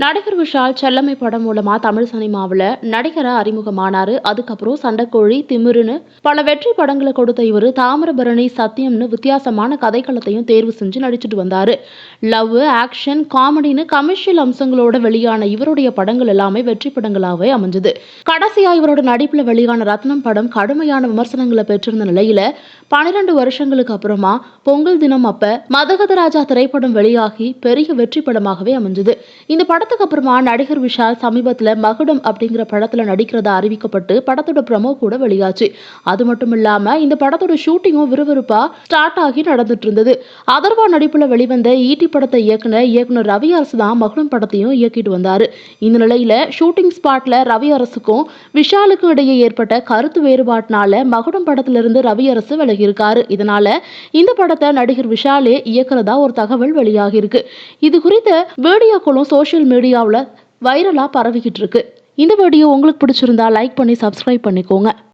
நடிகர் விஷால் செல்லம்மை படம் மூலமா தமிழ் சினிமாவில் நடிகரா அறிமுகமானாரு. அதுக்கப்புறம் சண்டைக்கோழி திமிருன்னு பல வெற்றி படங்களை கொடுத்த இவர் தாமிரபரணி சத்தியம்னு வித்தியாசமான கதைக்களத்தையும் தேர்வு செஞ்சு நடிச்சிட்டு வந்தாரு. லவ் ஆக்ஷன் காமெடின்னு கமர்ஷியல் அம்சங்களோட வெளியான இவருடைய படங்கள் எல்லாமே வெற்றி படங்களாகவே அமைஞ்சது. கடைசியா இவரோட நடிப்புல வெளியான ரத்னம் படம் கடுமையான விமர்சனங்களை பெற்றிருந்த நிலையில பனிரெண்டு வருஷங்களுக்கு அப்புறமா பொங்கல் தினம் அப்ப மதகதராஜா திரைப்படம் வெளியாகி பெரிய வெற்றி படமாகவே அமைஞ்சது. இந்த படத்துக்கு அப்புறமா நடிகர் விஷால் சமீபத்தில் மகுடம் அப்படிங்கிற படத்துல நடிக்கிறதா அறிவிக்கப்பட்டு படத்தோட ப்ரமோ கூட வெளியாச்சு. அது மட்டும் இல்லாம இந்த படத்தோட ஷூட்டிங்கும் விறுவிறுப்பா ஸ்டார்ட் ஆகி நடந்துட்டு இருந்தது. அதர்வா நடிப்புல வெளிவந்த ஈட்டி படத்தை இயக்குன இயக்குனர் ரவி அரசு தான் மகுடம் படத்தையும் இயக்கிட்டு வந்தாரு. இந்த நிலையில ஷூட்டிங் ஸ்பாட்ல ரவி அரசுக்கும் விஷாலுக்கும் இடையே ஏற்பட்ட கருத்து வேறுபாட்டினால மகுடம் படத்துல இருந்து ரவி அரசு விலகியிருக்காரு. இதனால இந்த படத்தை நடிகர் விஷாலே இயக்குறதா ஒரு தகவல் வெளியாகியிருக்கு. இது குறித்த வீடியோக்களும் சோஷியல் மீடியாவில் வைரலாக பரவிக்கிட்டு இருக்கு. இந்த வீடியோ உங்களுக்கு பிடிச்சிருந்தா லைக் பண்ணி சப்ஸ்கிரைப் பண்ணிக்கோங்க.